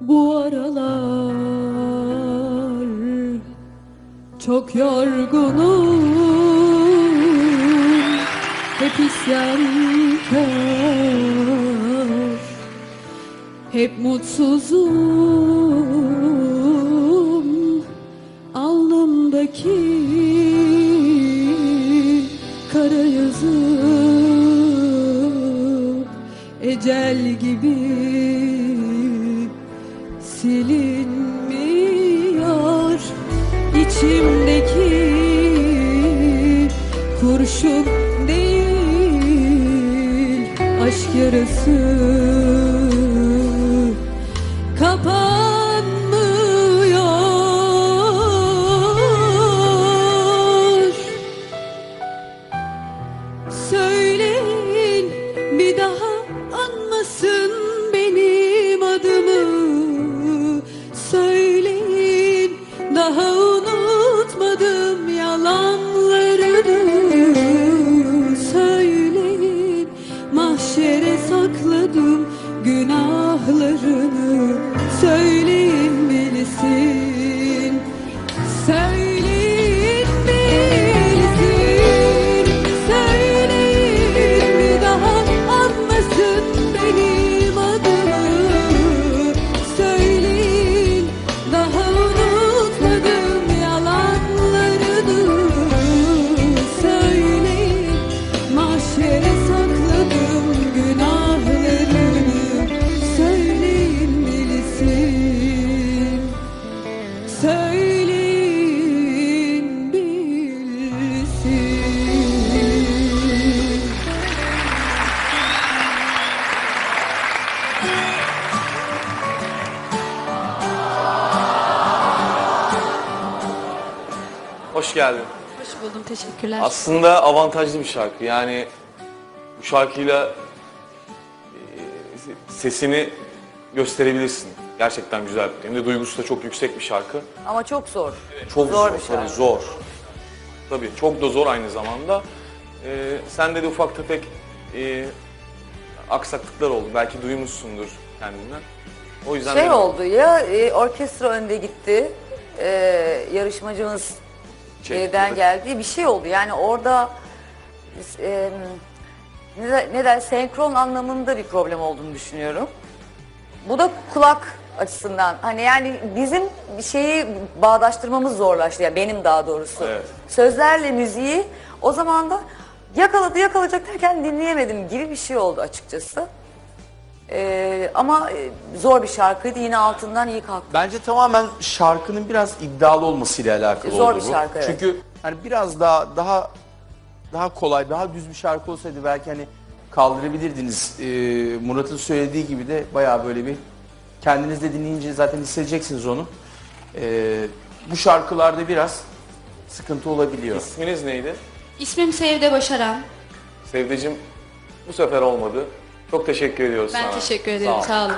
Bu aralar çok yorgunum. Hep isyankar Hep mutsuzum. Alnımdaki kara yazı Ecel gibi silinmiyor. İçimdeki kurşun değil aşk yarası sakladım günahlarını. Söyleyin bilsin Söyleyin bilsin Söyleyin Hoş geldin. Hoş buldum teşekkürler. Aslında avantajlı bir şarkı. Yani bu şarkıyla e, sesini gösterebilirsin. Gerçekten güzel. Hem de duygusu da çok yüksek bir şarkı. Ama çok zor. Çok Zor zor, bir tabii şarkı. zor. Tabii çok da zor aynı zamanda. Ee, sende de ufak tefek e, aksaklıklar oldu. Belki duymuşsundur kendinden. O yüzden Şey de- oldu ya e, orkestra önde gitti. E, yarışmacımız evden geldi. Bir şey oldu. Yani orada e, ne, der- ne der senkron anlamında bir problem olduğunu düşünüyorum. Bu da kulak açısından hani yani bizim bir şeyi bağdaştırmamız zorlaştı ya benim daha doğrusu. Evet. Sözlerle müziği o zaman da yakaladı yakalayacak derken dinleyemedim gibi bir şey oldu açıkçası. Ee, ama e, zor bir şarkıydı yine altından iyi kalktı. Bence tamamen şarkının biraz iddialı olmasıyla alakalı Zor oldu bir bu. şarkı, evet. Çünkü hani biraz daha daha daha kolay, daha düz bir şarkı olsaydı belki hani kaldırabilirdiniz. Ee, Murat'ın söylediği gibi de bayağı böyle bir kendiniz de dinleyince zaten hissedeceksiniz onu. Ee, bu şarkılarda biraz sıkıntı olabiliyor. İsminiz neydi? İsmim Sevde Başaran. Sevdeciğim bu sefer olmadı. Çok teşekkür ediyoruz Ben sana. teşekkür Sağ ederim. Sağ olun.